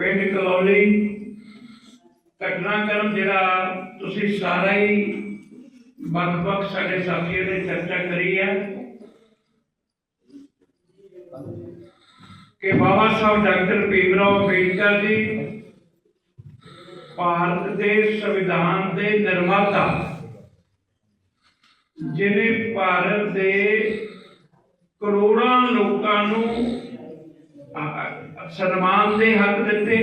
ਪਿੰਡ ਕਲੌਲੀ ਘਟਨਾਕ੍ਰਮ ਜਿਹੜਾ ਤੁਸੀਂ ਸਾਰਾ ਹੀ ਵੱਖ-ਵੱਖ ਸਾਡੇ ਸਾਥੀਆਂ ਨੇ ਚਰਚਾ ਕਰੀ ਹੈ ਕਿ ਬਾਬਾ ਸਾਹਿਬ ਡਾਕਟਰ ਭੀਮਰਾਓ ਅੰਬੇਡਕਰ ਜੀ ਭਾਰਤ ਦੇ ਸੰਵਿਧਾਨ ਦੇ ਨਿਰਮਾਤਾ ਜਿਨੇ ਭਾਰਤ ਦੇ ਕਰੋੜਾਂ ਲੋਕਾਂ ਨੂੰ ਸਨਮਾਨ ਦੇ ਹੱਕ ਦਿੱਤੇ।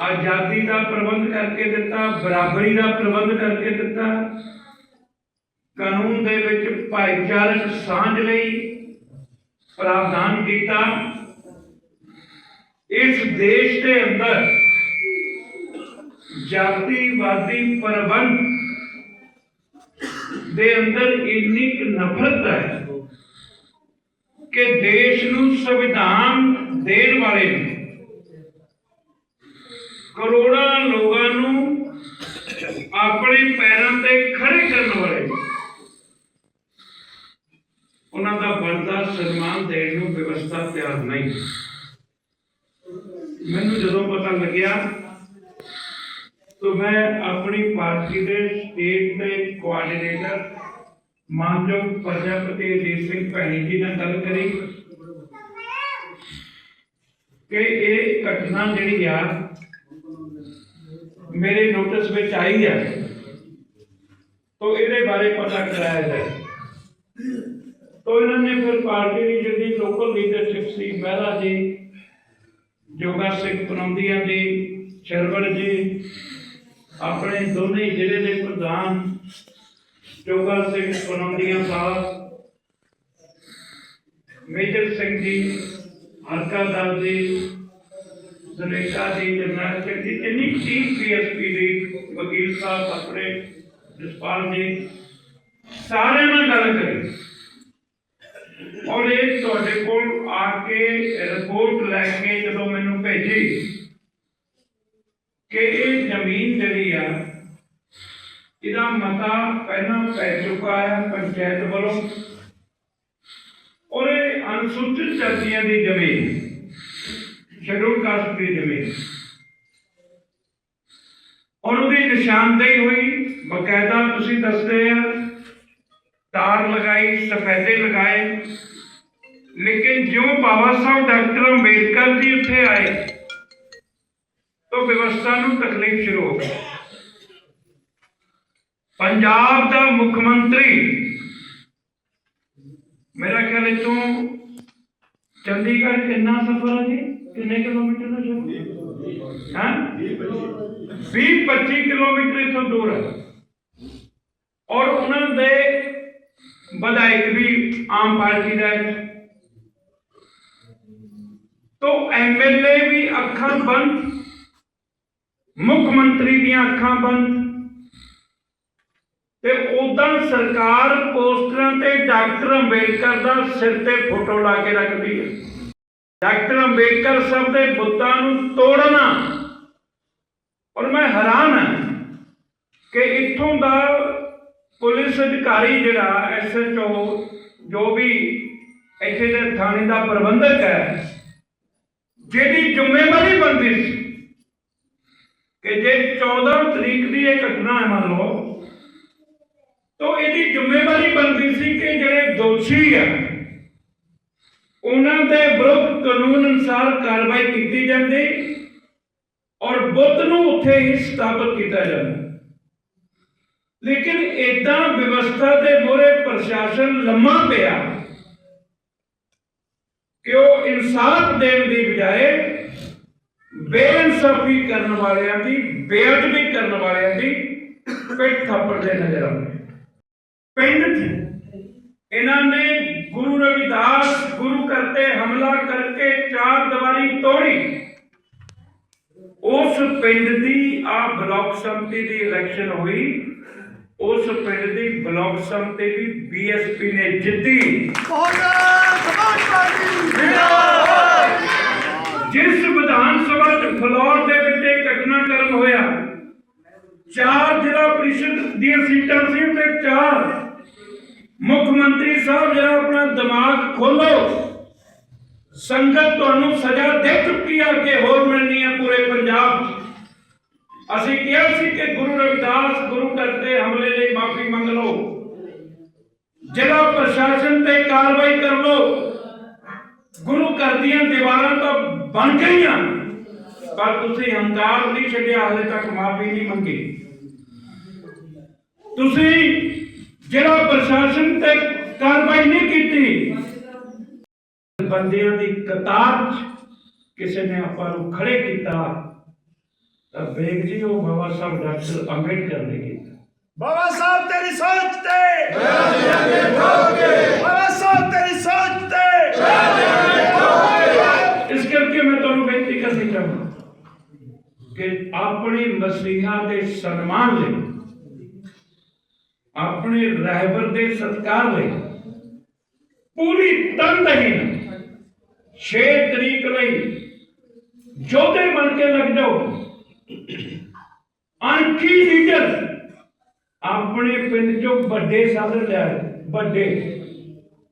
ਆਜ਼ਾਦੀ ਦਾ ਪ੍ਰਬੰਧ ਕਰਕੇ ਦਿੱਤਾ, ਬਰਾਬਰੀ ਦਾ ਪ੍ਰਬੰਧ ਕਰਕੇ ਦਿੱਤਾ। ਕਾਨੂੰਨ ਦੇ ਵਿੱਚ ਭਾਈਚਾਰਕ ਸਾਂਝ ਲਈ ਪ੍ਰਾਵਧਾਨ ਕੀਤਾ। ਇਸ ਦੇਸ਼ ਦੇ ਅੰਦਰ ਜਾਤੀਵਾਦੀ ਪ੍ਰਬੰਧ ਦੇ ਅੰਦਰ ਇੰਨੀ ਨਫ਼ਰਤ ਹੈ ਕਿ ਦੇਸ਼ ਨੂੰ ਸੰਵਿਧਾਨ ਦੇਣ ਵਾਲੇ ਨੂੰ। ਕਰੋੜਾਂ ਲੋਕਾਂ ਨੂੰ ਆਪਣੇ ਪੈਰਾਂ ਤੇ ਖੜੇ ਕਰਨ ਵਾਲੇ ਨੂੰ। ਉਹਨਾਂ ਦਾ ਬਣਦਾ ਸਨਮਾਨ ਦੇਣ ਨੂੰ ਵਿਵਸਥਾ ਤਿਆਰ ਨਹੀਂ। ਮੈਨੂੰ ਜਦੋਂ ਪਤਾ ਲੱਗਿਆ ਤਾਂ ਮੈਂ ਆਪਣੀ ਪਾਰਟੀ ਦੇ ਸਟੇਟ ਦੇ ਕੋਆਰਡੀਨੇਟਰ ਮਾਨਯੋਗ ਪ੍ਰਜਾਪਤੀ ਅਜੀਤ ਸਿੰਘ ਭੈਣੀ ਜੀ ਨਾਲ ਗੱਲ ਕਰੀ। ਕਿ ਇਹ ਘਟਨਾ ਜਿਹੜੀ ਆ, ਮੇਰੇ ਨੋਟਿਸ ਵਿੱਚ ਆਈ ਹੈ ਤੋਂ ਇਹਦੇ ਬਾਰੇ ਪਤਾ ਕਰਾਇਆ ਜਾਏ। ਤੋਂ ਇਹਨਾਂ ਨੇ ਫਿਰ ਪਾਰਟੀ ਦੀ ਜਿਹੜੀ ਲੋਕਲ ਲੀਡਰਸ਼ਿਪ ਸੀ ਮਹਿਲਾ ਜੀ, ਜੋਗਾ ਸਿੰਘ ਪਨੌਂਦੀਆਂ ਜੀ ਸ਼ਰਵਰ ਜੀ, ਆਪਣੇ ਦੋਨੇ ਜ਼ਿਲ੍ਹੇ ਦੇ ਪ੍ਰਧਾਨ ਜੋਗਾ ਸਿੰਘ ਪਨੌਂਦੀਆਂ ਸਾਹਿਬ, ਮੇਜਰ ਸਿੰਘ ਜੀ ਹਲਕਾ ਦਲ ਦੀ ਸੁਨੇਤਾ ਦੀ ਜਰਨਲ ਸਿੰਘ ਦੀ ਇੰਨੀ ਟੀਮ ਪੀਐਸਪੀ ਦੀ, ਵਕੀਲ ਸਾਹਿਬ ਆਪਣੇ ਜਸਪਾਲ ਜੀ। ਸਾਰੇ ਨਾਲ ਗੱਲ ਕਰੀ। ਔਰ ਇਹ ਤੁਹਾਡੇ ਕੋਲ ਆ ਕੇ ਰਿਪੋਰਟ ਲੈ ਕੇ ਜਦੋਂ ਮੈਨੂੰ ਭੇਜੀ ਕਿ ਇਹ ਜ਼ਮੀਨ ਜਿਹੜੀ ਆ, ਇਹਦਾ ਮਤਾ ਪਹਿਲਾਂ ਪੈ ਚੁੱਕਾ ਹੈ ਪੰਚਾਇਤ ਵੱਲੋਂ। ਅਨੁਸੂਚਿਤ ਜਾਤੀਆਂ ਦੀ ਜ਼ਮੀਨ। ਸ਼ਡਿਊਲ ਕਾਸਟ ਦੀ ਜ਼ਮੀਨ। ਔਰ ਉਹਦੀ ਨਿਸ਼ਾਨਦੇਹੀ ਹੋਈ। ਬਕਾਇਦਾ ਤੁਸੀਂ ਦੱਸਦੇ ਆ, ਤਾਰ ਲਗਾਈ, ਸਫੈਦੇ ਲਗਾਏ। ਲੇਕਿਨ ਜਿਉਂ ਬਾਬਾ ਸਾਹਿਬ ਡਾਕਟਰ ਅੰਬੇਡਕਰ ਜੀ ਉੱਥੇ ਆਏ, ਤਾਂ ਵਿਵਸਥਾ ਨੂੰ ਤਕਲੀਫ ਸ਼ੁਰੂ ਹੋ ਗਈ। ਪੰਜਾਬ ਦਾ ਮੁੱਖ ਮੰਤਰੀ, ਮੇਰਾ ਖਿਆਲ ਹੈ ਚੰਡੀਗੜ੍ਹ ਕਿੰਨਾ ਸਫ਼ਰ ਹੈ ਜੀ ਕਿੰਨੇ ਕਿਲੋਮੀਟਰ ਦਾ ਸਫ਼ਰ ਹਾਂ 20 25 ਕਿਲੋਮੀਟਰ ਇਥੋਂ ਦੂਰ ਹੈ ਔਰ ਉਹਨਾਂ ਦੇ ਵਿਧਾਇਕ ਵੀ ਆਮ ਪਾਰਟੀ ਦਾ ਹੈ ਤੋ ਐਮਐਲਏ ਵੀ ਅੱਖਾਂ ਬੰਦ ਮੁੱਖ ਮੰਤਰੀ ਦੀਆਂ ਅੱਖਾਂ ਬੰਦ ਤੇ ਉਦਾਂ ਸਰਕਾਰ ਪੋਸਟਰਾਂ ਤੇ ਡਾਕਟਰ ਅੰਬੇਡਕਰ ਦਾ ਸਿਰ ਤੇ ਫੋਟੋ ਲਾ ਕੇ ਰੱਖਦੀ ਹੈ। ਡਾਕਟਰ ਅੰਬੇਡਕਰ ਸਾਹਿਬ ਦੇ ਬੁੱਤਾਂ ਨੂੰ ਤੋੜਨਾ। ਔਰ ਮੈਂ ਹੈਰਾਨ ਹਾਂ ਕਿ ਇੱਥੋਂ ਦਾ ਪੁਲਿਸ ਅਧਿਕਾਰੀ ਜਿਹੜਾ ਐਸਐਚਓ ਜੋ ਵੀ ਇੱਥੇ ਦੇ ਥਾਣੇ ਦਾ ਪ੍ਰਬੰਧਕ ਹੈ, ਜਿਹਦੀ ਜ਼ਿੰਮੇਵਾਰੀ ਬਣਦੀ ਸੀ ਕਿ ਜੇ 14 ਤਰੀਕ ਦੀ ਇਹ ਘਟਨਾ ਹੈ ਮੰਨ ਲਓ ਤਾਂ ਇਹਦੀ ਜ਼ਿੰਮੇਵਾਰੀ ਬਣਦੀ ਸੀ ਕਿ ਜਿਹੜੇ ਦੋਸ਼ੀ ਆ, ਉਹਨਾਂ ਦੇ ਵਿਰੁੱਧ ਕਾਨੂੰਨ ਅਨੁਸਾਰ ਕਾਰਵਾਈ ਕੀਤੀ ਜਾਂਦੀ ਔਰ ਬੁੱਧ ਨੂੰ ਉੱਥੇ ਹੀ ਸਥਾਪਿਤ ਕੀਤਾ ਜਾਂਦਾ। ਲੇਕਿਨ ਇਦਾਂ ਵਿਵਸਥਾ ਦੇ ਮੋਰੇ ਪ੍ਰਸ਼ਾਸਨ ਲੰਮਾ ਪਿਆ ਕਿ ਉਹ ਇਨਸਾਫ ਦੇਣ ਦੀ ਬਜਾਏ ਬੇਇਨਸਾਫੀ ਕਰਨ ਵਾਲਿਆਂ ਦੀ, ਬੇਅਦਬੀ ਕਰਨ ਵਾਲਿਆਂ ਦੀ ਪਿੱਠ ਥਾਪੜ ਦੇ ਨਜ਼ਰ ਆਉਂਦੇ। ਪਿੰਡ 'ਚ ਇਹਨਾਂ ਨੇ ਗੁਰੂ ਰਵਿਦਾਸ ਗੁਰੂ ਕਰਤੇ ਹਮਲਾ ਕਰਕੇ ਚਾਰ ਦੀਵਾਰੀ ਤੋੜੀ। ਉਸ ਪਿੰਡ ਦੀ ਆ ਬਲਾਕ ਸੰਮਤੀ ਦੀ ਇਲੈਕਸ਼ਨ ਹੋਈ। ਉਸ ਪਿੰਡ ਦੀ ਬਲਾਕ ਸੰਮਤੀ ਵੀ ਬੀਐਸਪੀ ਨੇ ਜਿੱਤੀ। ਜਿਸ ਵਿਧਾਨ ਸਭਾ ਚ ਫਲੋਰ ਦੇ ਵਿੱਚ ਇਹ ਘਟਨਾਕ੍ਰਮ ਹੋਇਆ, ਚਾਰ ਜ਼ਿਲ੍ਹਾ ਪ੍ਰੀਸ਼ਦ ਦੀਆਂ ਸੀਟਾਂ ਸੀ ਤੇ ਚਾਰ ਮੁੱਖ ਮੰਤਰੀ ਸਾਹਿਬ, ਜਿਹੜਾ ਆਪਣਾ ਦਿਮਾਗ ਖੋਲੋ। ਸੰਗਤ ਤੁਹਾਨੂੰ ਸਜ਼ਾ ਦੇ ਚੁੱਕੀ ਆ ਕਿ ਹੋਰ ਮਿਲਣੀ ਹੈ ਪੂਰੇ ਪੰਜਾਬ ਅਸੀਂ ਕਿਹਾ ਸੀ ਕਿ ਗੁਰੂ ਰਵਿਦਾਸ ਗੁਰੂ ਘਰ ਤੇ ਹਮਲੇ ਲਈ ਮਾਫੀ ਮੰਗ ਲਓ। ਜ਼ਿਲ੍ਹਾ ਪ੍ਰਸ਼ਾਸਨ ਤੇ ਕਾਰਵਾਈ ਕਰ ਲਓ, ਗੁਰੂ ਘਰ ਦੀਆਂ ਦੀਵਾਰਾਂ ਤਾਂ ਬਣ ਗਈਆਂ। ਪਰ ਤੁਸੀਂ ਹੰਕਾਰ ਨਹੀਂ ਛੱਡਿਆ ਹਾਲੇ ਤੱਕ ਮਾਫੀ ਨਹੀਂ ਮੰਗੀ। ਤੁਸੀਂ ਜ਼ਿਲ੍ਹਾ ਪ੍ਰਸ਼ਾਸਨ ਤੇ ਕਾਰਵਾਈ ਨਹੀਂ ਕੀਤੀ ਬੰਦਿਆਂ ਦੀ ਕਤਾਰ 'ਚ ਕਿਸੇ ਨੇ ਆਪਾਂ ਨੂੰ ਖੜੇ ਕੀਤਾ ਤਾਂ ਬੇਗ ਜੀ ਉਹ ਬਾਬਾ ਸਾਹਿਬ ਡਾਕਟਰ ਅੰਬੇਡਕਰ ਨੇ ਕੀਤਾ। ਬਾਬਾ ਸਾਹਿਬ ਤੇਰੀ ਸੋਚ ਤੇ। ਬਾਬਾ ਸਾਹਿਬ ਤੇਰੀ ਸੋਚ ਤੇ। ਇਸ ਕਰਕੇ ਮੈਂ ਤੁਹਾਨੂੰ ਬੇਨਤੀ ਕਰਨੀ ਚਾਹੁੰਦਾ ਕਿ ਆਪਣੇ ਮਸੀਹਾ ਦੇ ਸਨਮਾਨ ਲਈ ਆਪਣੇ ਰਹਿਬਰ ਦੇ ਸਤਕਾਰ ਲਈ। ਪੂਰੀ ਤਨਦਹੀ ਨਾਲ 6 ਤਰੀਕ ਲਈ ਜੋਧੇ ਬਣ ਕੇ ਲੱਗ ਜਾਓ। ਅਣਖੀ ਲੀਡਰ ਆਪਣੇ ਪਿੰਡ ਚੋਂ ਵੱਡੇ ਸਾਧਨ ਲਿਆ, ਵੱਡੇ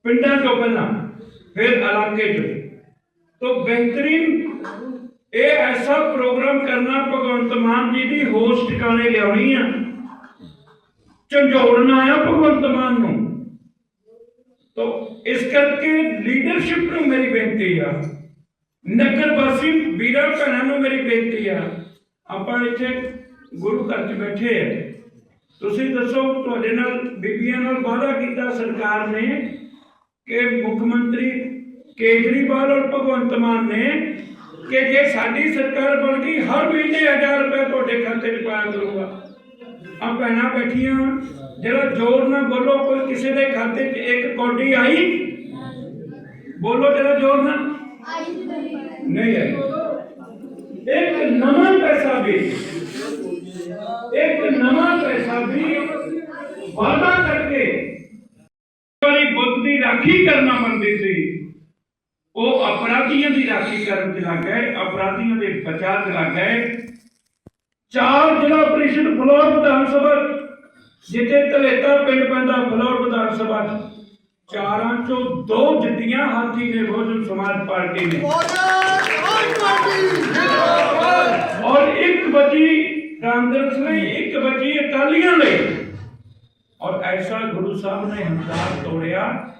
ਪਿੰਡਾਂ ਚੋਂ ਪਹਿਲਾਂ, ਫਿਰ ਇਲਾਕੇ ਚੋਂ। ਤੋਂ ਬਿਹਤਰੀਨ ਇਹ ਐਸਾ ਪ੍ਰੋਗਰਾਮ ਕਰਨਾ ਭਗਵੰਤ ਮਾਨ ਜੀ ਦੀ ਹੋਸਟ ਕਾਣੇ ਲਿਆਉਣੀ ਆ। ਝੰਜੋੜਨਾ ਆ ਭਗਵੰਤ ਮਾਨ ਨੂੰ। ਤੋ ਇਸ ਕਰਕੇ ਲੀਡਰਸ਼ਿਪ ਨੂੰ ਮੇਰੀ ਬੇਨਤੀ ਆ। ਨਗਰ ਵਾਸੀ ਵੀਰਾਂ ਭੈਣਾਂ ਨੂੰ ਮੇਰੀ ਬੇਨਤੀ ਆ। ਆਪਾਂ ਇੱਥੇ ਗੁਰੂ ਘਰ 'ਚ ਬੈਠੇ ਆ। ਤੁਸੀਂ ਦੱਸੋ, ਤੁਹਾਡੇ ਨਾਲ ਬੀਬੀਆਂ ਨਾਲ ਵਾਅਦਾ ਕੀਤਾ ਸਰਕਾਰ ਨੇ ਕਿ ਮੁੱਖ ਮੰਤਰੀ ਕੇਜਰੀਵਾਲ ਔਰ ਭਗਵੰਤ ਮਾਨ ਨੇ ਕਿ ਜੇ ਸਾਡੀ ਸਰਕਾਰ ਬਣ ਗਈ, ਹਰ ਮਹੀਨੇ 1000 ਰੁਪਏ ਤੁਹਾਡੇ ਖਾਤੇ 'ਚ ਪਾਇਆ ਕਰੂਗਾ। ਆ ਭੈਣਾਂ ਬੈਠੀਆਂ, ਜਿਹੜਾ ਜ਼ੋਰ ਨਾਲ ਬੋਲੋ, ਕੋਈ ਕਿਸੇ ਦੇ ਖਾਤੇ 'ਚ ਇੱਕ ਕੌਡੀ ਆਈ? ਬੋਲੋ ਜਿਹੜਾ ਜ਼ੋਰ ਨਾਲ। ਨਹੀਂ ਆਈ। ਇੱਕ ਨਵਾਂ ਪੈਸਾ ਵੀ, ਇੱਕ ਨਵਾਂ ਪੈਸਾ ਵੀ ਵਾਅਦਾ ਕਰਕੇ ਵਾਰੀ ਬੁੱਧ ਦੀ ਰਾਖੀ ਕਰਨਾ ਮੰਨਦੇ ਸੀ। ਉਹ ਅਪਰਾਧੀਆਂ ਦੀ ਰਾਖੀ ਕਰਨ ਚ ਲੱਗ ਗਏ, ਅਪਰਾਧੀਆਂ ਦੇ ਬਚਾਅ ਚ ਲੱਗ ਗਏ। ਚਾਰ ਜ਼ਿਲ੍ਹਾ ਪ੍ਰੀਸ਼ਦ ਫਲੋਰ ਵਿਧਾਨ ਸਭਾ, ਜਿੱਥੇ ਧਲੇਤਾ ਪਿੰਡ ਪੈਂਦਾ ਫਲੋਰ ਵਿਧਾਨ ਸਭਾ ਚਾਰਾਂ ਚੋਂ ਦੋ ਜਿੱਤੀਆਂ ਹਾਥੀ ਨੇ ਬਹੁਜਨ ਸਮਾਜ ਪਾਰਟੀ ਨੇ। ਔਰ ਇੱਕ ਬਚੀ ਕਾਂਗਰਸ ਲਈ, ਇੱਕ ਬਚੀ ਅਕਾਲੀਆਂ ਲਈ। ਔਰ ਐਸਾ ਗੁਰੂ ਸਾਹਿਬ ਨੇ ਹੰਕਾਰ ਤੋੜਿਆ,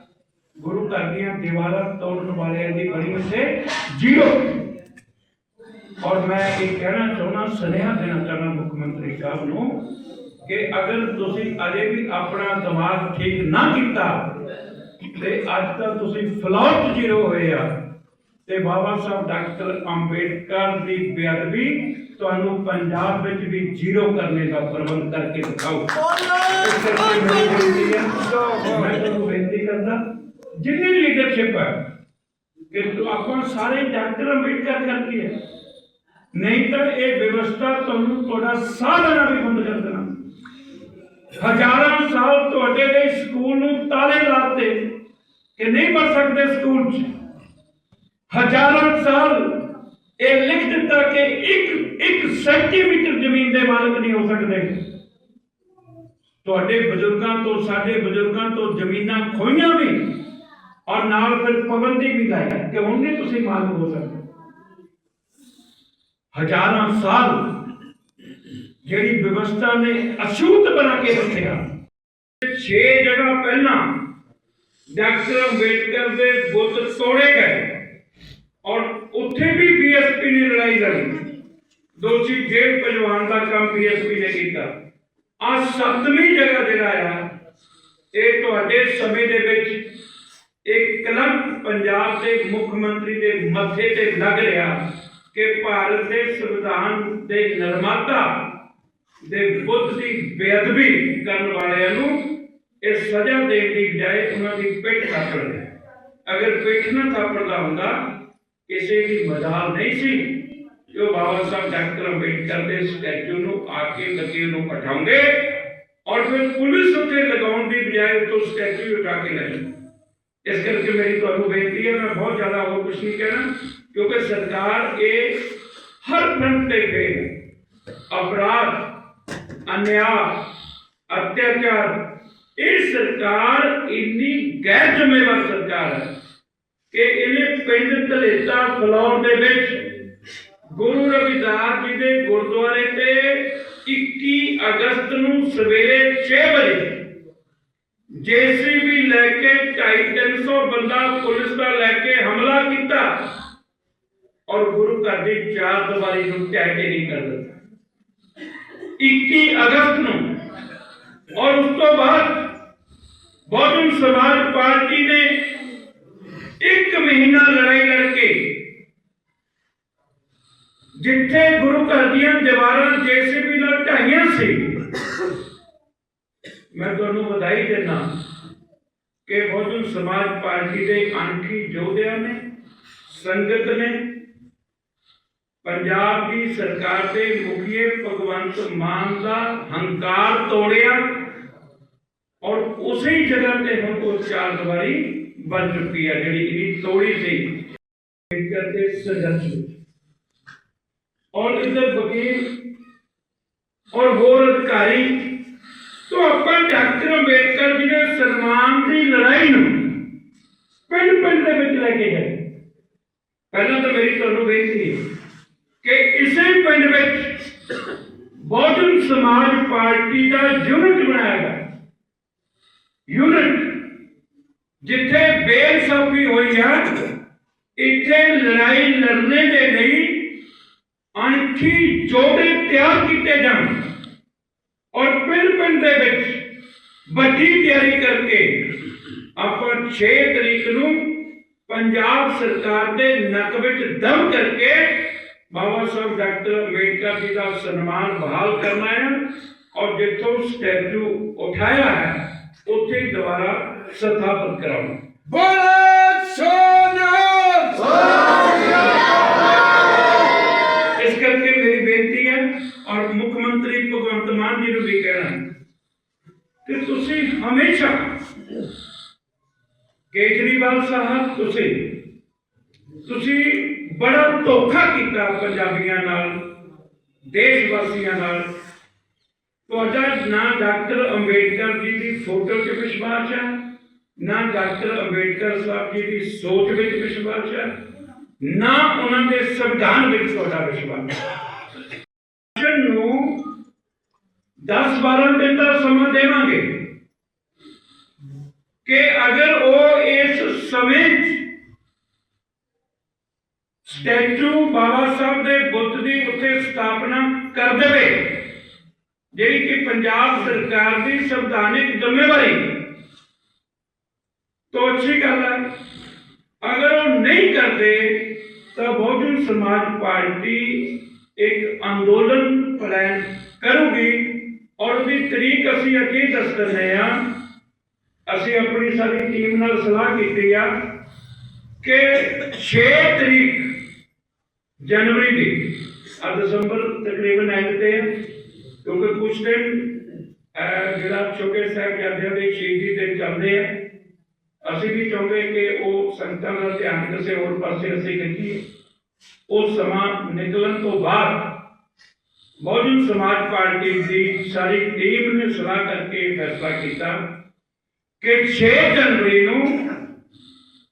ਗੁਰੂ ਘਰ ਦੀਆਂ ਦੀਵਾਰਾਂ ਤੋੜਨ ਵਾਲਿਆਂ ਦੀ ਬੜੀ ਉੱਤੇ ਜ਼ੀਰੋ। ਔਰ ਮੈਂ ਇਹ ਕਹਿਣਾ ਚਾਹੁੰਦਾ ਸੁਨੇਹਾ ਦੇਣਾ ਚਾਹੁੰਦਾ ਮੁੱਖ ਮੰਤਰੀ ਸਾਹਿਬ ਨੂੰ ਕਿ ਅਗਰ ਤੁਸੀਂ ਅਜੇ ਵੀ ਆਪਣਾ ਦਿਮਾਗ ਠੀਕ ਨਾ ਕੀਤਾ ਤੇ ਅੱਜ ਤਾਂ ਤੁਸੀਂ ਫਲੌਰ 'ਚ ਜ਼ੀਰੋ ਹੋਏ ਆ ਤੇ ਬਾਬਾ ਸਾਹਿਬ ਡਾਕਟਰ ਅੰਬੇਡਕਰ ਦੀ ਬੇਅਦਬੀ ਤੁਹਾਨੂੰ ਪੰਜਾਬ ਵਿੱਚ ਵੀ ਜ਼ੀਰੋ ਕਰਨੇ ਦਾ ਪ੍ਰਬੰਧ ਕਰਕੇ ਦਿਖਾਓ। ਇਸ ਕਰਕੇ ਮੇਰੀ ਬੇਨਤੀ ਹੈ ਮੈਂ ਤੁਹਾਨੂੰ ਬੇਨਤੀ ਕਰਦਾ ਜਿੰਨੀ ਲੀਡਰਸ਼ਿਪ ਹੈ ਕਿ ਆਪਾਂ ਸਾਰੇ ਡਾਕਟਰ ਅੰਬੇਡਕਰ ਕਰਕੇ ਹੈ ਨਹੀਂ ਤਾਂ ਇਹ ਵਿਵਸਥਾ ਤੁਹਾਨੂੰ ਤੁਹਾਡਾ ਸਾਹ ਲੈਣਾ ਵੀ ਬੰਦ ਕਰ ਦੇਣਾ। ਹਜ਼ਾਰਾਂ ਸਾਲ ਤੁਹਾਡੇ ਲਈ ਸਕੂਲ ਨੂੰ ਤਾਲੇ ਲਾਤੇ ਕਿ ਨਹੀਂ ਪੜ ਸਕਦੇ ਸਕੂਲ 'ਚ। ਹਜ਼ਾਰਾਂ ਸਾਲ ਇਹ ਲਿਖ ਦਿੱਤਾ ਕਿ ਇੱਕ ਇੱਕ ਸੈਂਟੀਮੀਟਰ ਜ਼ਮੀਨ ਦੇ ਮਾਲਕ ਨਹੀਂ ਹੋ ਸਕਦੇ। ਤੁਹਾਡੇ ਬਜ਼ੁਰਗਾਂ ਤੋਂ, ਸਾਡੇ ਬਜ਼ੁਰਗਾਂ ਤੋਂ ਜ਼ਮੀਨਾਂ ਖੋਈਆਂ ਵੀ ਔਰ ਨਾਲ ਫਿਰ ਪਾਬੰਦੀ ਵੀ ਲਾਈ ਕਿ ਹੁਣ ਨਹੀਂ ਤੁਸੀਂ ਮਾਲਕ ਹੋ ਸਕਦੇ। ਹਜ਼ਾਰਾਂ ਸਾਲ ਜਿਹੜੀ ਵਿਵਸਥਾ ਨੇ ਅਛੂਤ ਬਣਾ ਕੇ ਰੱਖਿਆ 6 ਜਗ੍ਹਾ ਪਹਿਲਾਂ ਡਾਕਟਰ ਅੰਬੇਡਕਰ ਦੇ ਬੁੱਤ ਤੋੜੇ ਗਏ ਔਰ ਉੱਥੇ ਵੀ ਬੀਐਸਪੀ ਨੇ ਲੜਾਈ ਲੜੀ ਦੋਸ਼ੀ ਜੇਲ੍ਹ ਭਜਵਾਨ ਦਾ ਕੰਮ ਬੀਐਸਪੀ ਨੇ ਕੀਤਾ ਆ ਸੱਤਵੀਂ ਜਗ੍ਹਾ ਜਿਹੜਾ ਆ ਇਹ ਤੁਹਾਡੇ ਸਮੇਂ ਦੇ ਵਿੱਚ ਇੱਕ ਕਲੰਕ ਪੰਜਾਬ ਦੇ ਮੁੱਖ ਮੰਤਰੀ ਦੇ ਮੱਥੇ ਤੇ ਲੱਗ ਰਿਹਾ ਕਿ ਭਾਰਤ ਦੇ ਸੰਵਿਧਾਨ ਦੇ ਨਿਰਮਾਤਾ ਦੇ ਬੁੱਧ ਦੀ ਬੇਅਦਬੀ ਕਰਨ ਵਾਲਿਆਂ ਨੂੰ ਇਹ ਸਜ਼ਾ ਦੇਣ ਦੀ ਬਜਾਏ ਉਹਨਾਂ ਦੀ ਪਿੱਠ ਥਾਪੜ ਹੈ। ਅਗਰ ਪਿੱਠ ਨਾ ਥਾਪੜਦਾ ਹੁੰਦਾ, ਕਿਸੇ ਦੀ ਮਜ਼ਾਲ ਨਹੀਂ ਸੀ ਕਿ ਬਾਬਾ ਸਾਹਿਬ ਡਾਕਟਰ ਅੰਬੇਡਕਰ ਦੇ ਸਟੈਚੂ ਨੂੰ ਆ ਕੇ ਲੱਗੇ ਨੂੰ ਉਠਾਉਂਦੇ ਔਰ ਫਿਰ ਪੁਲਿਸ ਉੱਤੇ ਲਗਾਉਣ ਦੀ ਬਜਾਏ ਉਤੋਂ ਸਟੈਚੂ ਉਠਾ ਕੇ ਲੈ ਇਸ ਕਰਕੇ ਮੇਰੀ ਤੁਹਾਨੂੰ ਬੇਨਤੀ ਹੈ, ਮੈਂ ਬਹੁਤ ਜ਼ਿਆਦਾ ਹੋਰ ਕੁਝ ਨਹੀਂ ਕਹਿਣਾ। ਕਿਉਂਕਿ ਸਰਕਾਰ ਇਹ ਹਰ ਫਰੰਟ ਤੇ ਗਈ ਅਪਰਾਧ ਅਨਿਆ ਅਤਿਆਚਾਰ, ਇਹ ਸਰਕਾਰ ਇੰਨੀ ਗੈਰ ਜ਼ਿੰਮੇਵਾਰ ਸਰਕਾਰ ਹੈ ਕਿ ਇਹਨੇ ਪਿੰਡ ਧਲੇਤਾ ਫਲੌਰ ਦੇ ਵਿੱਚ ਗੁਰੂ ਰਵਿਦਾਸ ਜੀ ਦੇ ਗੁਰਦੁਆਰੇ ਤੇ 21 ਅਗਸਤ ਨੂੰ ਸਵੇਰੇ 6 ਵਜੇ ਜੇਸੀਬੀ ਲੈ ਕੇ 250 ਬੰਦਾ ਪੁਲਿਸ ਦਾ ਲੈ ਕੇ ਹਮਲਾ ਕੀਤਾ। ਔਰ ਗੁਰੂ ਘਰ ਦੀ ਚਾਰ ਦੀਵਾਰੀ ਨੂੰ ਢਹਿ ਕੇ ਨਹੀਂ ਕਰ ਦਿੱਤਾ 21 ਅਗਸਤ ਨੂੰ ਔਰ ਉਸ ਤੋਂ ਬਾਅਦ ਬਹੁਜਨ ਸਮਾਜ ਪਾਰਟੀ ਨੇ ਇੱਕ ਮਹੀਨਾ ਲੜਾਈ ਲੜ ਜਿੱਥੇ ਗੁਰੂ ਘਰ ਦੀਆਂ ਦੀਵਾਰਾਂ ਜੇਸੀਬੀ ਨਾਲ ਢਾਈਆਂ ਸੀ, ਮੈਂ ਤੁਹਾਨੂੰ ਵਧਾਈ ਦਿੰਦਾ ਕਿ ਬਹੁਜਨ ਸਮਾਜ ਪਾਰਟੀ ਦੇ ਅਣਖੀ ਯੋਧਿਆਂ ਨੇ, ਸੰਗਤ ਨੇ ਪੰਜਾਬ ਦੀ ਸਰਕਾਰ ਦੇ ਮੁਖੀਏ ਭਗਵੰਤ ਮਾਨ ਦਾ ਹੰਕਾਰ ਤੋੜਿਆ ਔਰ ਉਸੇ ਹੀ ਜਗ੍ਹਾ ਤੇ ਹੁਣ ਉਹ ਚਾਰ ਦੀਵਾਰੀ ਬਣ ਚੁੱਕੀ ਹੈ ਜਿਹੜੀ ਇਹਦੀ ਤੋੜੀ ਸੀ ਅੰਬੇਡਕਰ ਦੇ ਸੰਘਰਸ਼ ਵਿੱਚ ਔਰ ਇਹਦੇ ਵਕੀਲ ਔਰ ਹੋਰ ਅਧਿਕਾਰੀ ਤੋਂ ਆਪਾਂ ਡਾਕਟਰ ਅੰਬੇਡਕਰ ਜੀ ਦੇ ਸਨਮਾਨ ਦੀ ਲੜਾਈ ਨੂੰ ਪਿੰਡ ਪਿੰਡ ਦੇ ਵਿੱਚ ਲੈ ਕੇ ਗਏ ਪਹਿਲਾਂ ਤਾਂ ਮੇਰੀ ਤੁਹਾਨੂੰ ਬੇਨਤੀ ਹੈ ਕਿ ਇਸੇ ਪਿੰਡ ਵਿੱਚ ਬਹੁਜਨ ਸਮਾਜ ਪਾਰਟੀ ਦਾ ਯੂਨਿਟ ਬਣਾਇਆ ਗਿਆ। ਯੂਨਿਟ ਜਿੱਥੇ ਬੇਇਨਸਾਫੀ ਹੋਈ ਹੈ ਇੱਥੇ ਲੜਾਈ ਲੜਨੇ ਦੇ ਲਈ ਅਣਖੀ ਜੋੜੇ ਤਿਆਰ ਕੀਤੇ ਜਾਣ ਔਰ ਪਿੰਡ ਪਿੰਡ ਦੇ ਵਿੱਚ ਵੱਡੀ ਤਿਆਰੀ ਕਰਕੇ ਆਪਾਂ 6 ਤਰੀਕ ਨੂੰ ਪੰਜਾਬ ਸਰਕਾਰ ਦੇ ਨੱਕ ਵਿੱਚ ਦਮ ਕਰਕੇ ਬਾਬਾ ਸਾਹਿਬ ਡਾਕਟਰ ਅੰਬੇਡਕਰ ਜੀ ਦਾ ਸਨਮਾਨ ਬਹਾਲ ਕਰਨਾ ਹੈ ਔਰ ਜਿੱਥੋਂ ਸਟੈਚੂ ਉਠਾਇਆ ਹੈ ਉੱਥੇ ਦੁਬਾਰਾ ਸਥਾਪਿਤ ਕਰਾਉਣਾ ਬੋਲੇ ਸੋਨਾ ਇਸ ਕਰਕੇ ਮੇਰੀ ਬੇਨਤੀ ਹੈ ਔਰ ਮੁੱਖ ਮੰਤਰੀ ਭਗਵੰਤ ਮਾਨ ਜੀ ਨੂੰ ਵੀ ਕਹਿਣਾ ਹੈ ਕਿ ਤੁਸੀਂ ਹਮੇਸ਼ਾ ਕੇਜਰੀਵਾਲ ਸਾਹਿਬ ਤੁਸੀਂ ਤੁਸੀਂ ਬੜਾ ਧੋਖਾ ਕੀਤਾ ਪੰਜਾਬੀਆਂ ਨਾਲ ਦੇਸ਼ ਵਾਸੀਆਂ ਨਾਲ। ਤੁਹਾਡਾ ਨਾ ਡਾਕਟਰ ਅੰਬੇਡਕਰ ਜੀ ਦੀ ਫੋਟੋ 'ਚ ਵਿਸ਼ਵਾਸ ਹੈ, ਨਾ ਡਾਕਟਰ ਅੰਬੇਡਕਰ ਸਾਹਿਬ ਜੀ ਦੀ ਸੋਚ ਵਿੱਚ ਵਿਸ਼ਵਾਸ ਹੈ, ਨਾ ਉਹਨਾਂ ਦੇ ਸੰਵਿਧਾਨ ਵਿੱਚ ਤੁਹਾਡਾ ਵਿਸ਼ਵਾਸ ਹੈ। ਜਨ ਨੂੰ 10 12 ਦਿਨ ਦਾ ਸਮਾਂ ਦੇਵਾਂਗੇ ਕਿ ਅਗਰ ਉਹ ਇਸ ਸਮੇਂ ਸਟੈਚੂ ਬਾਬਾ ਸਾਹਿਬ ਦੇ ਬੁੱਤ ਦੀ ਉੱਥੇ ਸਥਾਪਨਾ ਕਰ ਦੇਵੇ। ਜਿਹੜੀ ਕਿ ਪੰਜਾਬ ਸਰਕਾਰ ਦੀ ਸੰਵਿਧਾਨਿਕ ਜ਼ਿੰਮੇਵਾਰੀ। ਤੋਂ ਅੱਛੀ ਗੱਲ ਹੈ, ਅਗਰ ਉਹ ਨਹੀਂ ਕਰਦੇ, ਤਾਂ ਬਹੁਜਨ ਸਮਾਜ ਪਾਰਟੀ ਇੱਕ ਅੰਦੋਲਨ ਪਲਾਨ ਕਰੂਗੀ। ਔਰ ਉਹਦੀ ਤਰੀਕ ਅਸੀਂ ਅੱਗੇ ਦੱਸ ਦਿੰਦੇ ਆ ਅਸੀਂ ਆਪਣੀ ਸਾਰੀ ਟੀਮ ਨਾਲ ਸਲਾਹ ਕੀਤੀ ਆ ਕਿ 6 ਤਰੀਕ ਜਨਵਰੀ ਦੀ ਆ ਦਸੰਬਰ ਤਕਰੀਬਨ ਐਂਡ ਤੇ ਹੈ ਕਿਉਂਕਿ ਕੁਝ ਦਿਨ ਜਿਹੜਾ ਛੋਟੇ ਸਾਹਿਬ ਜਾਂਦੇ ਦੇ ਸ਼ਹੀਦੀ ਦਿਨ ਚੱਲਦੇ ਆ ਅਸੀਂ ਵੀ ਚਾਹੁੰਦੇ ਕਿ ਉਹ ਸੰਗਤਾਂ ਦਾ ਧਿਆਨ ਕਿਸੇ ਹੋਰ ਪਾਸੇ ਅਸੀਂ ਕਰੀਏ ਉਹ ਸਮਾਂ ਨਿਕਲਣ ਤੋਂ ਬਾਅਦ ਬਹੁਜਨ ਸਮਾਜ ਪਾਰਟੀ ਦੀ ਸਾਰੀ ਟੀਮ ਨੇ ਸਲਾਹ ਕਰਕੇ ਫੈਸਲਾ ਕੀਤਾ ਕਿ 6 ਜਨਵਰੀ ਨੂੰ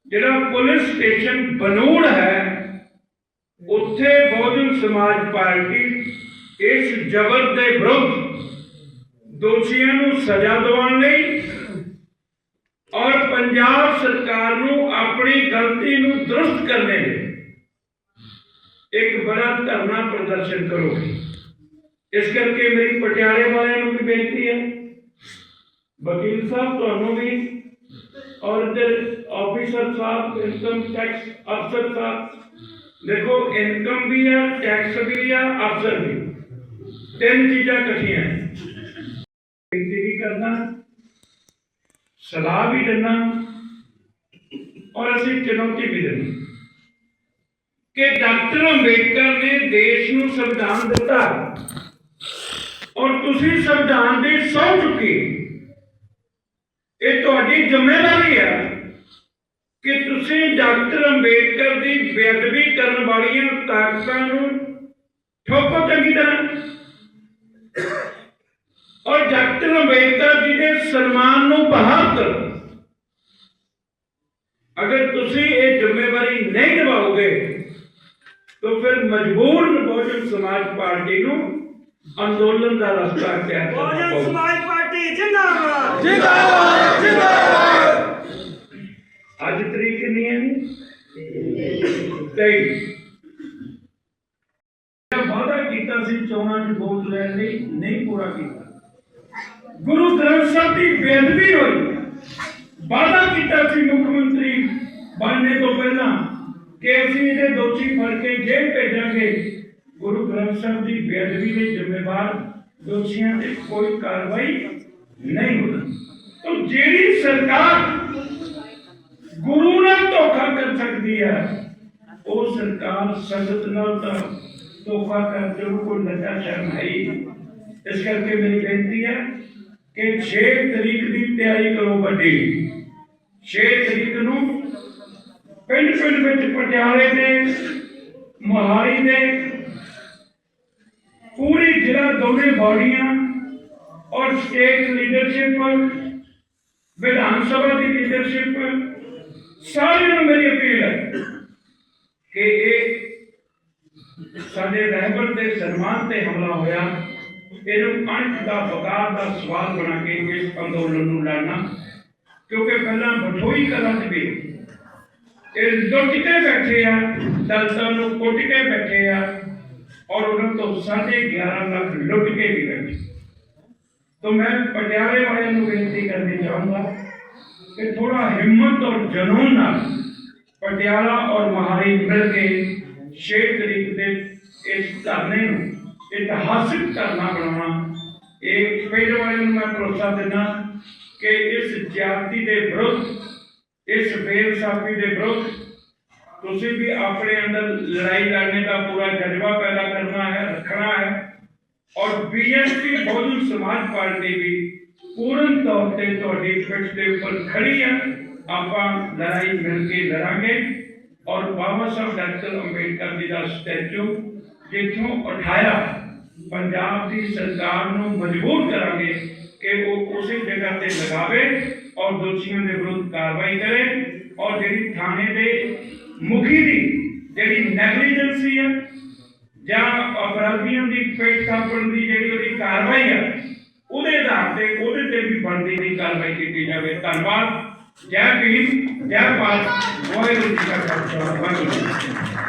ਜਿਹੜਾ ਪੁਲਿਸ ਸਟੇਸ਼ਨ ਬਨੂੜ ਹੈ ਉੱਥੇ ਬਹੁਜਨ ਸਮਾਜ ਪਾਰਟੀ ਇਸ ਜ਼ਬਰ ਦੇ ਵਿਰੁੱਧ ਦੋਸ਼ੀਆਂ ਨੂੰ ਸਜ਼ਾ ਦਿਵਾਉਣ ਲਈ ਔਰ ਪੰਜਾਬ ਸਰਕਾਰ ਨੂੰ ਆਪਣੀ ਗਲਤੀ ਨੂੰ ਦਰੁਸਤ ਕਰਨੇ ਲਈ ਇੱਕ ਬੜਾ ਧਰਨਾ ਪ੍ਰਦਰਸ਼ਨ ਕਰੋਗੇ ਇਸ ਕਰਕੇ ਮੇਰੀ ਪਟਿਆਲੇ ਵਾਲਿਆਂ ਨੂੰ ਵੀ ਬੇਨਤੀ ਹੈ। ਵਕੀਲ ਸਾਹਿਬ, ਤੁਹਾਨੂੰ ਵੀ ਔਰ ਇਧਰ ਆਫੀਸਰ ਸਾਹਿਬ ਇਨਕਮ ਟੈਕਸ ਅਫਸਰ ਸਾਹਿਬ ਦੇਖੋ ਇਨਕਮ ਵੀ ਆ ਟੈਕਸ ਵੀ ਆ ਅਫਸਰ ਵੀ। ਤਿੰਨ ਚੀਜ਼ਾਂ ਇਕੱਠੀਆਂ ਹੈ ਵੀ ਕਰਨਾ, ਸਲਾਹ ਵੀ ਦੇਣਾ, ਔਰ ਅਸੀਂ ਚੁਣੌਤੀ ਵੀ ਦੇਣੀ। ਕਿ ਡਾਕਟਰ ਅੰਬੇਡਕਰ ਨੇ ਦੇਸ਼ ਨੂੰ ਸੰਵਿਧਾਨ ਦਿੱਤਾ ਔਰ ਤੁਸੀਂ ਸੰਵਿਧਾਨ ਦੀ ਸਹੁੰ ਚੁੱਕੀ ਇਹ ਤੁਹਾਡੀ ਜ਼ਿੰਮੇਵਾਰੀ ਹੈ। ਕਿ ਤੁਸੀਂ ਡਾਕਟਰ ਅੰਬੇਡਕਰ ਦੀ ਬੇਅਦਬੀ ਕਰਨ ਵਾਲੀਆਂ ਤਾਕਤਾਂ ਨੂੰ ਠੋਕੋ ਚੰਗੀ ਤਰ੍ਹਾਂ। ਔਰ ਡਾਕਟਰ ਅੰਬੇਡਕਰ ਜੀ ਦੇ ਸਨਮਾਨ ਨੂੰ ਬਹਾਲ ਕਰੋ। ਅਗਰ ਤੁਸੀਂ ਇਹ ਜ਼ਿੰਮੇਵਾਰੀ ਨਹੀਂ ਨਿਭਾਓਗੇ ਤਾਂ ਫਿਰ ਮਜਬੂਰ ਬਹੁਜਨ ਸਮਾਜ ਪਾਰਟੀ ਨੂੰ ਅੰਦੋਲਨ ਦਾ ਰਸਤਾ ਤੈਅ ਕਰਨਾ ਪਊਗਾ ਬਹੁਜਨ ਸਮਾਜ ਪਾਰਟੀ ਜਿੰਦਾਬਾਦ। ਜਿੰਦਾਬਾਦ ਜਿੰਦਾਬਾਦ। ਅੱਜ ਤਰੀਕ ਕਿੰਨੀ ਹੈ ਜੀ? 23 ਵਾਅਦਾ ਕੀਤਾ ਸੀ ਚੋਣਾਂ 'ਚ ਵੋਟ ਲੈਣ ਲਈ, ਨਹੀਂ ਪੂਰਾ ਕੀਤਾ। ਗੁਰੂ ਗ੍ਰੰਥ ਸਾਹਿਬ ਦੀ ਬੇਅਦਬੀ ਹੋਈ। ਵਾਅਦਾ ਕੀਤਾ ਸੀ ਮੁੱਖ ਮੰਤਰੀ ਬਣਨੇ ਤੋਂ ਪਹਿਲਾਂ ਕਿ ਅਸੀਂ ਇਹਦੇ ਦੋਸ਼ੀ ਫੜ ਕੇ ਜੇਲ੍ਹ ਭੇਜਾਂਗੇ। ਗੁਰੂ ਗ੍ਰੰਥ ਸਾਹਿਬ ਦੀ ਬੇਅਦਬੀ ਦੇ ਜ਼ਿੰਮੇਵਾਰ ਦੋਸ਼ੀਆਂ ਤੇ ਕੋਈ ਕਾਰਵਾਈ ਨਹੀਂ ਹੋਣੀ। ਤਾਂ ਜਿਹੜੀ ਸਰਕਾਰ ਗੁਰੂ ਨਾਲ ਧੋਖਾ ਕਰ ਸਕਦੀ ਹੈ। ਉਹ ਸਰਕਾਰ ਸੰਗਤ ਨਾਲ ਤਾਂ ਧੋਖਾ ਕਰਦੇ ਨੂੰ ਕੋਈ ਨਸ਼ਾ ਸ਼ਰਮ ਹੈ ਇਸ ਕਰਕੇ ਮੇਰੀ ਬੇਨਤੀ ਹੈ ਕਿ 6 ਤਰੀਕ ਦੀ ਤਿਆਰੀ ਕਰੋ ਵੱਡੀ। 6 ਤਰੀਕ ਨੂੰ ਪਿੰਡ ਪਿੰਡ ਵਿੱਚ ਪਟਿਆਲੇ ਦੇ, ਮੋਹਾਲੀ ਦੇ, ਪੂਰੀ ਜ਼ਿਲ੍ਹਾ ਦੋਨੇ ਬਾਡੀਆਂ ਔਰ ਸਟੇਟ ਲੀਡਰਸ਼ਿਪ ਵਿਧਾਨ ਸਭਾ ਦੀ ਲੀਡਰਸ਼ਿਪ ਸਾਰਿਆਂ ਨੂੰ ਮੇਰੀ ਅਪੀਲ ਹੈ ਕਿ ਇਹ ਸਾਡੇ ਰਹਿਬਰ ਦੇ ਸਨਮਾਨ ਤੇ ਹਮਲਾ ਹੋਇਆ, ਇਹਨੂੰ ਅੰਤ ਦਾ ਵਕਾਰ ਦਾ ਸਵਾਲ ਬਣਾ ਕੇ ਇਸ ਅੰਦੋਲਨ ਨੂੰ ਲੜਨਾ, ਕਿਉਂਕਿ ਪਹਿਲਾਂ ਬਠੋਈ ਕਲਾਂ ਦੇ ਵੀ ਇਹ ਲੁੱਟਕੇ ਬੈਠੇ ਆ, ਦਲਤਾਂ ਨੂੰ ਕੋਟਕੇ ਬੈਠੇ ਆ, ਔਰ ਉਹਨਾਂ ਤੋਂ 11.5 ਲੱਖ ਲੁੱਟ ਕੇ ਵੀ ਗਏ ਤਾਂ ਮੈਂ ਪਟਿਆਲੇ ਵਾਲਿਆਂ ਨੂੰ ਬੇਨਤੀ ਕਰਨੀ ਚਾਹੁੰਦਾ ਕਿ ਥੋੜਾ ਹਿੰਮਤ ਔਰ ਜਨੂਨ ਨਾਲ ਪਟਿਆਲਾ ਔਰ ਮਹਾਲੀ ਮਿਲ ਕੇ 6 ਤਰੀਕ ਦੇ ਇਸ ਧਰਨੇ ਨੂੰ ਇਤਿਹਾਸਿਕ ਧਰਨਾ ਬਣਾਉਣਾ ਇਹ ਪਿੰਡ ਵਾਲਿਆਂ ਨੂੰ ਮੈਂ ਭਰੋਸਾ ਦਿੰਦਾ ਕਿ ਇਸ ਜਾਤੀ ਦੇ ਵਿਰੁੱਧ ਇਸ ਬੇਇਨਸਾਫੀ ਦੇ ਵਿਰੁੱਧ ਤੁਸੀਂ ਵੀ ਆਪਣੇ ਅੰਦਰ ਲੜਾਈ ਲੜਨੇ ਦਾ ਪੂਰਾ ਜਜ਼ਬਾ ਪੈਦਾ ਕਰਨਾ ਹੈ ਰੱਖਣਾ ਹੈ ਔਰ ਬੀਐਸਪੀ ਬਹੁਜਨ ਸਮਾਜ ਪਾਰਟੀ ਵੀ ਪੂਰਨ ਤੌਰ ਤੇ ਤੁਹਾਡੀ ਪਿੱਠ ਦੇ ਉੱਪਰ ਖੜੀ ਹੈ ਆਪਾਂ ਲੜਾਈ ਮਿਲ ਕੇ ਲੜਾਂਗੇ ਔਰ ਬਾਬਾ ਸਾਹਿਬ ਡਾਕਟਰ ਅੰਬੇਡਕਰ ਜੀ ਦਾ ਸਟੈਚੂ ਜਿੱਥੋਂ ਉਠਾਇਆ, ਪੰਜਾਬ ਦੀ ਸਰਕਾਰ ਨੂੰ ਮਜਬੂਰ ਕਰਾਂਗੇ ਕਿ ਉਹ ਉਸੇ ਜਗ੍ਹਾ ਤੇ ਲਗਾਵੇ ਔਰ ਦੋਸ਼ੀਆਂ ਦੇ ਵਿਰੁੱਧ ਕਾਰਵਾਈ ਕਰੇ। ਔਰ ਜਿਹੜੀ ਥਾਣੇ ਦੇ ਮੁਖੀ ਦੀ ਜਿਹੜੀ ਨੈਗਲੀਜੈਂਸੀ ਹੈ ਜਾਂ ਅਪਰਾਧੀਆਂ ਦੀ ਪੇਟ ਥਾਪਣ ਦੀ ਜਿਹੜੀ ਉਹਦੀ ਕਾਰਵਾਈ ਹੈ ਉਹਦੇ ਆਧਾਰ ਤੇ ਉਹਦੇ ਤੇ ਵੀ ਬਣਦੀ ਦੀ ਕਾਰਵਾਈ ਕੀਤੀ ਜਾਵੇ। ਧੰਨਵਾਦ। ਜੈ ਭੀਮ, ਜੈ ਭਾਰਤ। ਵਾਹਿਗੁਰੂ ਜੀ ਕਾ ਖਾਲਸਾ। ਵਾਹਿਗੁਰੂ ਜੀ